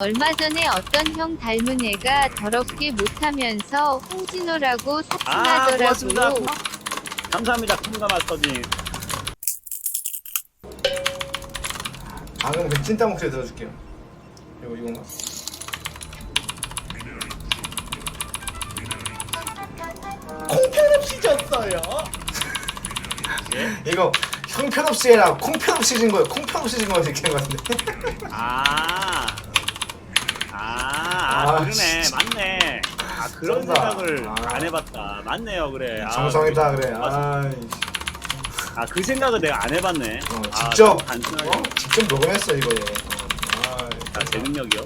얼마 전에 어떤 형 닮은 애가 더럽게 못하면서 홍진호라고 아 고맙습니다. 사칭하더라고. 감사합니다 콩가 마스터님. 아 그럼 그 찐따 목소리 들어줄게요 이거 이건가? 콩편없이 졌어요 예? 이거 형편없이 해라 콩편없이 진 거예요 콩편없이 진 거예요 이렇게 한 거 같은데 아. 아, 아, 아, 그러네. 진짜. 맞네. 아, 그런 쩐다. 생각을 아. 안 해봤다. 맞네요, 그래. 아, 정성이다 그래 맞- 아 아, 그 생각을 내가 안 해봤네. 어, 아, 직접 너무 단순하게. 어? 직접 녹음했어 이거 얘 어, 아, 아, 제 능력이요.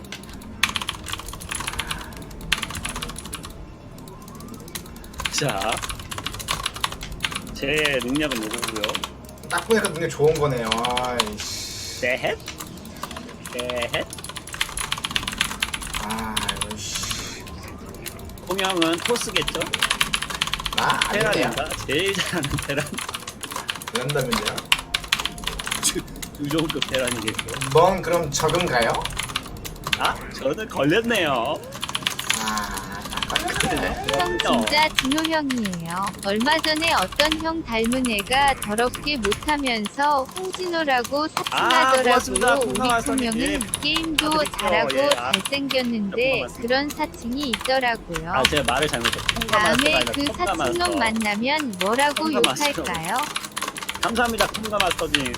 자, 제 능력은 누구고요? 딱 보니까 눈에 좋은 거네요 아이씨 대헷? 대헷? 아 이거 씨. 홍영은 토스겠죠? 나 아니야 테란인가? 제일 잘하는 테란. 그런다면요 두종급 테란이겠죠. 넌 그럼 적은 가요? 아, 저는 걸렸네요. 아 형 진짜 진호 형이에요. 얼마 전에 어떤 형 닮은 애가 더럽게 못하면서 홍진호라고 아, 고맙습니다. 사칭하더라고. 우리. 총명은 예. 게임도 아, 그렇죠. 잘하고 예, 아, 잘생겼는데. 그런 사칭이 있더라고요. 아, 제가 말을 잘못했어요. 다음에 그 사칭놈 만나면 뭐라고. 욕할까요? 감사합니다, 콩가 마스터님.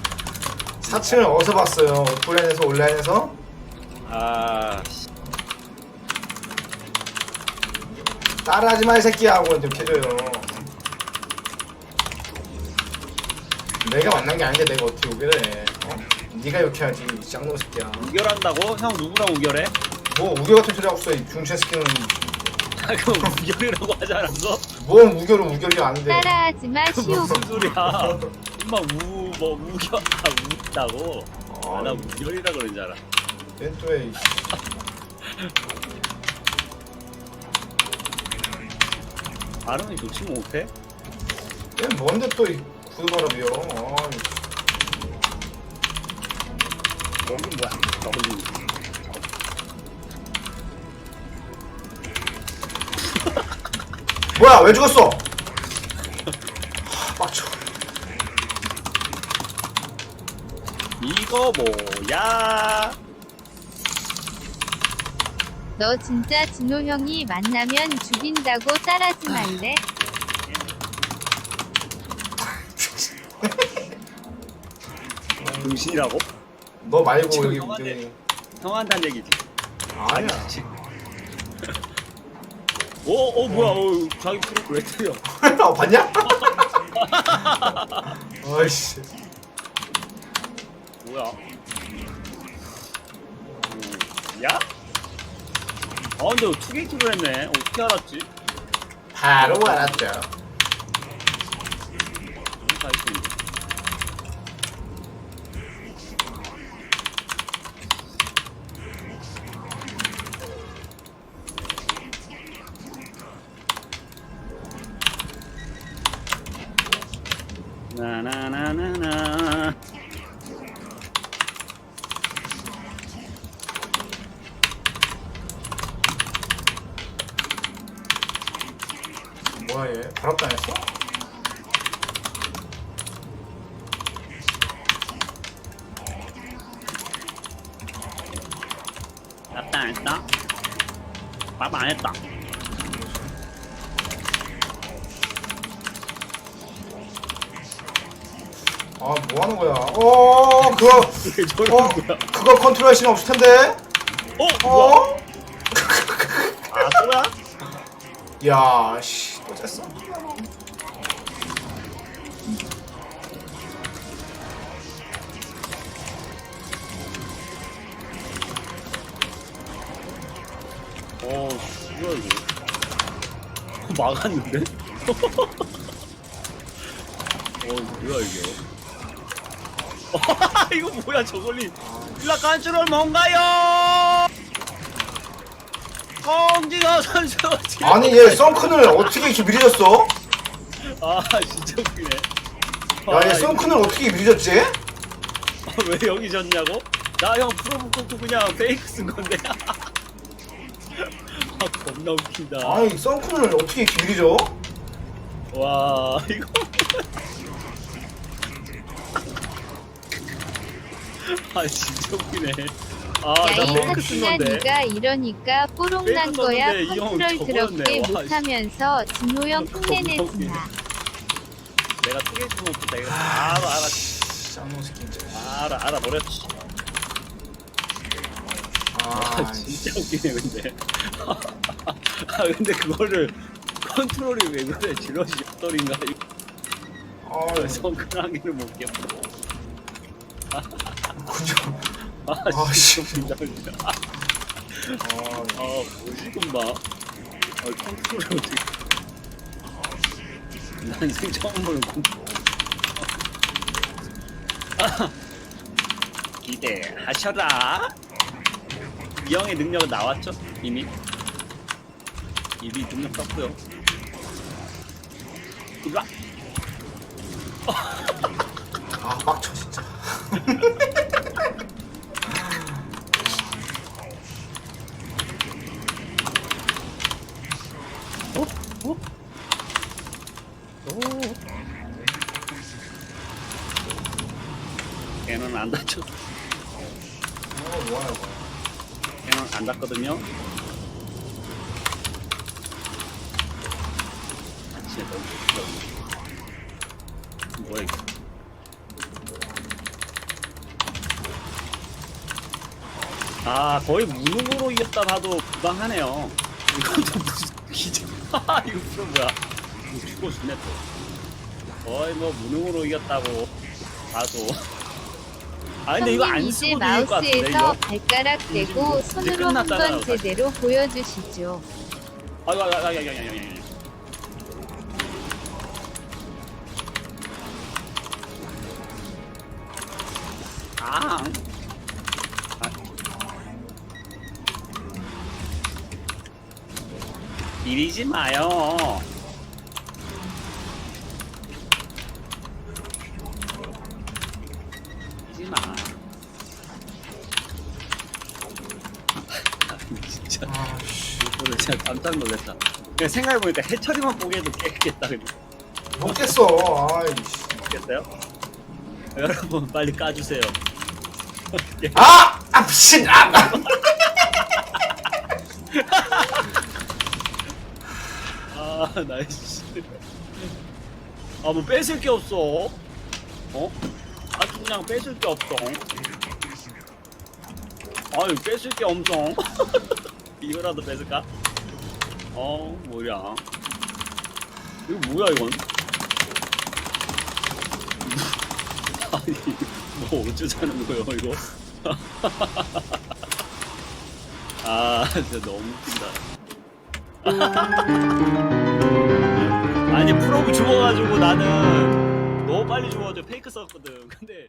사칭을 어디서 봤어요? 오프라인에서 온라인에서? 아, 따라하지 마 이 새끼야 하고 이렇게 해줘요 내가 만난 게 아닌데 내가 어떻게 욕을 해 어? 네가 욕해야지 이 짱놈 새끼야 우결한다고? 형 누구랑 우결해? 뭐 우겨 같은 소리 하고 있어 이 중체 새끼는 아, 그럼 우결이라고 하지 않았어? 뭔 우겨는 우결이 아닌데 따라하지 마 시오. 무슨 소리야? 엄마 우, 뭐 우결, 아, 웃다고? 아, 나 우결이라 그런 줄 알아. 또 발음이 좋지 못해? 얘는 뭔데 또이 구두바람이요 아, 여긴 뭐야? 저걸리. 뭐야 왜 죽었어 하, 빡쳐 이거 뭐야? 너 진짜 진호 형이 만나면 죽인다고 따라하지 말래. 등신이라고? 너 말고 지금 여기 형한테- 저기 형한테 한 얘기지. 아니야 오, 어, 뭐야? 어, 자기 프로 왜 틀려? 어, 봤냐? 아이씨 뭐야? 음, 야? 아 근데 투게이트를 했네. 어떻게 알았지? 바로 알았죠. 나나나나나 뭐야 얘 발업당했어? 나안 했다. 밥 안 했다. 아 뭐하는 거야 어 그거 이게 어 저런 거야. 그거 컨트롤 할 없을 텐데 어? 뭐야? 어? 아 또야? 야 씨 또 쨌어 어, 뭐야 이거? 어, 막았는데? 어, 뭐야 이게? 이거 뭐야 저걸리? 일라 깐줄을 뭔가요? 홍진호 선수 지금- 아니 얘 썬큰을 어떻게 이렇게 미리 졌어? 아 진짜 웃기네. 야얘 아, 썬큰을 어떻게 미리 졌지? 왜 여기 졌냐고? 나 형 프로브 꽂고 그냥 페이크 쓴 건데. 아 겁나 웃긴다. 아니 썬쿤을 어떻게 길이죠? 와 이거. 아 진짜 웃기네. 아나 야이 페이크 쓴 하트나 건데. 니가 이러니까 뽀록 난 페이크 거야 썼는데 이형 컨트롤 저거였네. 더럽게 와, 못하면서 진호 형 흉내내지마 내가 투게이트 못했다 이거 바로 알아. 쌍놈 새끼 진짜. 알아 알아 버렸지. 아 아 진짜 웃기네 근데. 아 근데 그거를 컨트롤이 왜 그래 질럿이 이거. 아 성큰하기를 못 깨고. 아 아, 진짜 진짜. 아 아 뭐지 금방. 아 컨트롤을 어떻게. 난 인생 처음 보는 컨트롤. 아, 기대하셔라. 이 형의 능력은 나왔죠? 이미? 이미 능력 떴고요. 이리 와. 아 빡쳐 진짜. 어? 어? 오. 걔는 안 다쳐. 어. 걔는 안 닿거든요. 뭐야 이거? 아 거의 무능으로 이겼다 봐도 부당하네요. 이것도 무슨 기적? 이거 무슨? 이거 죽어 죽네 또. 거의 뭐 무능으로 이겼다고 봐도. 아 근데 이거 안 이제 쓰고도 이길 것 같은데 마우스에서 이거? 발가락 이제 대고 뭐- 이제 손으로 끝났잖아, 한번 사실. 제대로 보여주시죠. 아이고 아이고 아이고 아이고 아이고 아이고. 아. 아. 이리지 마요. 이리지 마. 아, 진짜. 아 씨. 오늘 진짜 깜짝 놀랐다. 그냥 생각해보니까 해처리만 보기에도 깨겠다 그냥. 못겠어. 아이씨. 겠어요 여러분 빨리 까주세요. 아! 아 미친! 아! 아. 아 나이스. 아 뭐 뺏을 게 없어. 어? 아주 그냥 뺏을 게 없어. 아유 뺏을 게 엄청. 이거라도 뺏을까? 어 뭐야? 이거 뭐야 이건? 아니 뭐 어쩌자는 거예요 이거? 아 진짜 너무 웃긴다. 아니 프로브 죽어가지고 나는 너무 빨리 죽어가지고 페이크 썼거든. 근데